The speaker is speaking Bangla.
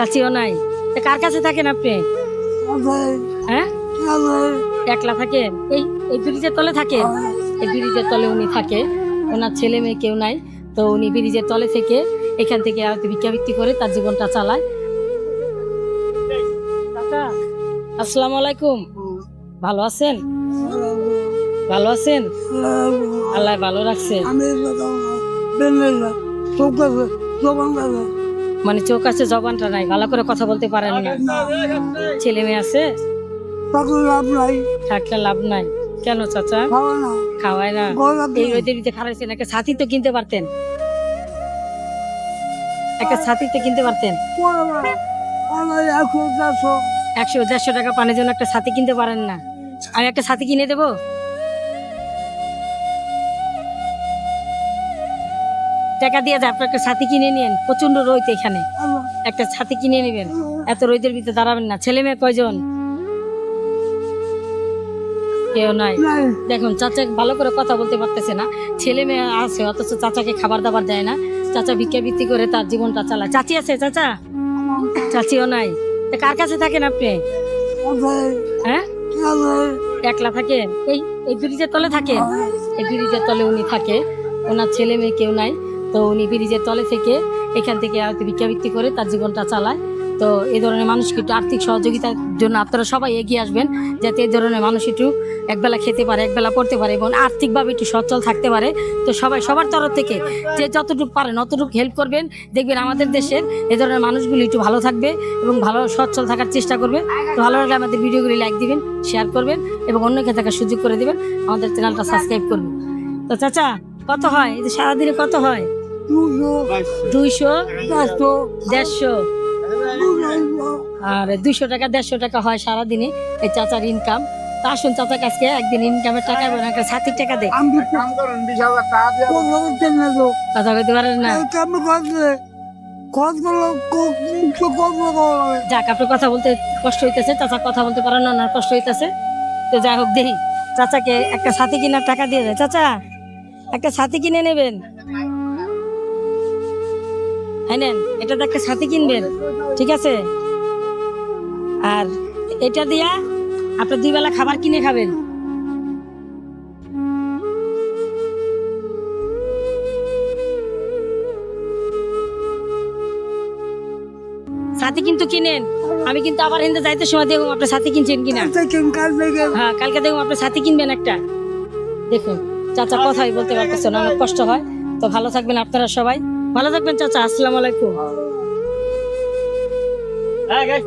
চাচিও নাই। কার কাছে থাকেন আপনি? হ্যাঁ? একলা থাকে এই এই ব্রিজের তলে থাকে এই ব্রিজের তলে উনি থাকে। ওনার ছেলে মেয়ে কেউ নাই। তো উনি ব্রিজের তলে থেকে এখান থেকে হয়তো ভিক্ষাবৃত্তি করে তার জীবনটা চালায়। আসসালামু আলাইকুম। ভালো আছেন? ভালো আছেন? আল্লাহ ভালো রাখছে। মানে চোখ আছে জবানটা নাই ভালো করে কথা বলতে পারেন না। ছেলে মেয়ে আছে? লাভ নাই। থাকলে লাভ নাই। কেন চাচা? খাওয়ায় না। এই রোদের দিতে খারাইছেন একটা ছাতি তো কিনতে পারতেন। একটা ছাতি তো কিনতে পারতেন। একশো দেড়শো টাকা পানির জন্য একটা ছাতি কিনতে পারেন না। আমি একটা ছাতি কিনে দেবো? টাকা দিয়ে যায় আপনি একটা ছাতি কিনে নিন প্রচণ্ড রোদ এখানে। একটা ছাতি কিনে নেবেন এত রোদের ভিতরে দাঁড়াবেন না। ছেলে মেয়ে কয়জন? কেউ নাই। দেখুন চাচা ভালো করে কথা বলতে পারতেছে না। ছেলে মেয়ে আছে অথচ চাচাকে খাবার দাবার দেয় না। চাচা ভিক্ষাবৃত্তি করে তার জীবনটা চালায়। চাচি আছে চাচা? চাচিও নাই। তা কার কাছে থাকেন আপনি? হ্যাঁ? একলা থাকে? এই এই ব্রিজের তলে থাকে? এই ব্রিজের তলে উনি থাকে। ওনার ছেলে মেয়ে কেউ নাই। তো উনি ব্রিজের তলে থেকে এখান থেকে হয়তো ভিক্ষাবৃত্তি করে তার জীবনটা চালায়। তো এই ধরনের মানুষকে একটু আর্থিক সহযোগিতার জন্য আপনারা সবাই এগিয়ে আসবেন, যাতে এই ধরনের মানুষ একটু একবেলা খেতে পারে, একবেলা পড়তে পারে এবং আর্থিকভাবে একটু সচ্ছল থাকতে পারে। তো সবাই, সবার তরফ থেকে যে যতটুকু পারেন, অতটুকু হেল্প করবেন। দেখবেন আমাদের দেশের এ ধরনের মানুষগুলি একটু ভালো থাকবে এবং ভালো, সচ্ছল থাকার চেষ্টা করবে। তো ভালো লাগলে আমাদের ভিডিওগুলি লাইক দিবেন শেয়ার করবেন এবং অন্যকে থাকার সুযোগ করে দেবেন। আমাদের চ্যানেলটা সাবস্ক্রাইব করবেন। তো চাচা, কত হয়? সারাদিনে কত হয়? দুইশো দেড়শো। আর দুইশো টাকা দেড়শো টাকা হয় সারাদিনে এই চাচার ইনকাম তা আসুন চাচা কাছকে একদিন ইনকামের টাকা ছাতির টাকা দিয়ে কথা বলতে না। তো কথা বলতে পারেন না যাক আপনার কথা বলতে কষ্ট হইতেছে চাচা কথা বলতে পারেন না কষ্ট হইতেছে। তো যাই হোক দেখি। চাচাকে একটা ছাতি কিনার টাকা দিয়ে দেয় চাচা একটা ছাতি কিনে নেবেন। হ্যাঁ এটাতে একটা ছাতি কিনবেন ঠিক আছে? আর এটা দিয়া আপনার দুই বেলা খাবার কিনে খাবেন। ছাতি কিন্তু কিনেন আমি কিন্তু আবার হিন্দে যাইতে সময় দেখুন আপনার ছাতি কিনছেন কিনা। হ্যাঁ কালকে দেখুন আপনার ছাতি কিনবেন একটা। দেখুন চাচা কথাই বলতে পারতেছেন অনেক কষ্ট হয়। তো ভালো থাকবেন আপনারা সবাই। ভালো থাকবেন চাচা। আসসালামু আলাইকুম। হ্যাঁ গ্যাস